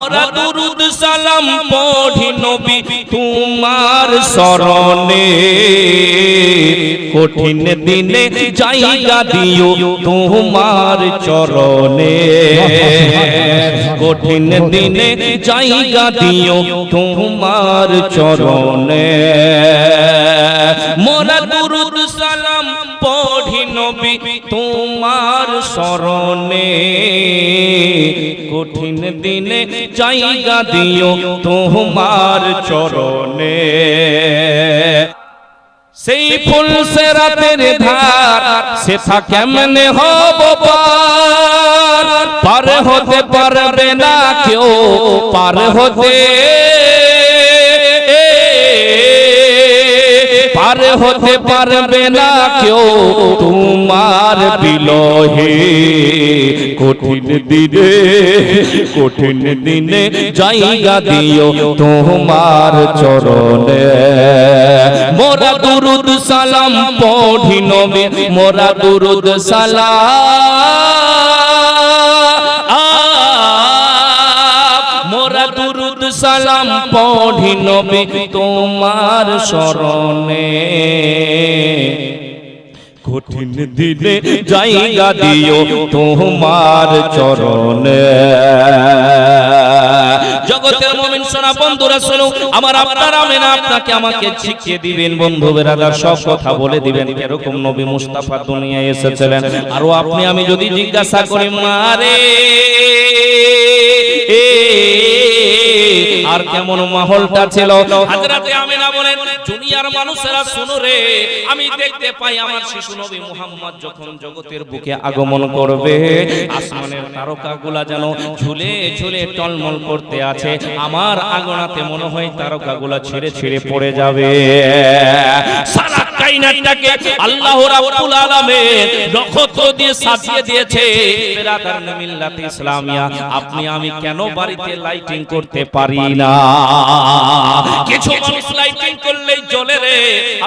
আমরা দুরুদ সালাম পড়ি নবী, তোমার শরণে কঠিন দিনে জায়গা দিও তোমার চরণে। কঠিন দিনে জায়গা দিও তোমার চরণে। মোরা দুরুদ সালাম পড়ি নবী, তোমার শরণে কঠিন দিনে জায়গা দিও তোমার চরণে। সেই ফুল সে রাতের ধার সেটা কেমনে হব পার হতে পারবে না কেউ, পার হতে পার হতে পারবে না কেউ। তোমার বিলহে কঠিন দিনে কঠিন দিনে জায়গা দিও তোমার চরণে। মোরা দুরুদ সালাম পড়ি নবে, মোরা দুরুদ সালাম সালাম পড়ি নবে তোমার শরণে। কঠিন দিনে জায়গা দিও তোমার চরণে। জগতের সোনা বন্ধুরা, শোনো, আমার আপনার আমেনা আপনাকে আমাকে শিখিয়ে দিবেন। বন্ধু সব কথা বলে দিবেন। এরকম নবী মুস্তাফা দুনিয়ায় এসেছিলেন। আরও আপনি আমি যদি জিজ্ঞাসা করি মারে কেমন মাহলটা ছিল। হাজরাতে আমিনা বলেন, দুনিয়ার মানুষেরা শুনো রে, আমি দেখতে পাই আমার শিশু নবী মুহাম্মদ যখন জগতের বুকে আগমন করবে, আসমানের তারকাগুলা যেন ঝুলে ঝুলে টলমল করতে আছে, আমার আগনাতে মনে হয় তারকাগুলা ছিঁড়ে ছিঁড়ে পড়ে যাবে। সারা আল্লাহ রাব্বুল আলামিন নক্ষত্র দিয়ে সাজিয়ে দিয়েছে। বেরাদার মিল্লাত ইসলামিয়া, আপনি আমি কেন বাড়িতে লাইটিং করতে পারি না? কিছু মানুষ লাইটিং করলেই জ্বলে রে।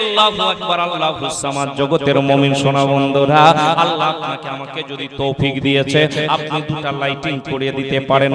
আল্লাহু আকবার, আল্লাহু সামাদ, জগতের মুমিন সোনা বন্ধুরা, আল্লাহ আপনাকে আমাকে যদি তৌফিক দিয়েছে, আপনি দুটা লাইটিং করিয়ে দিতে পারেন।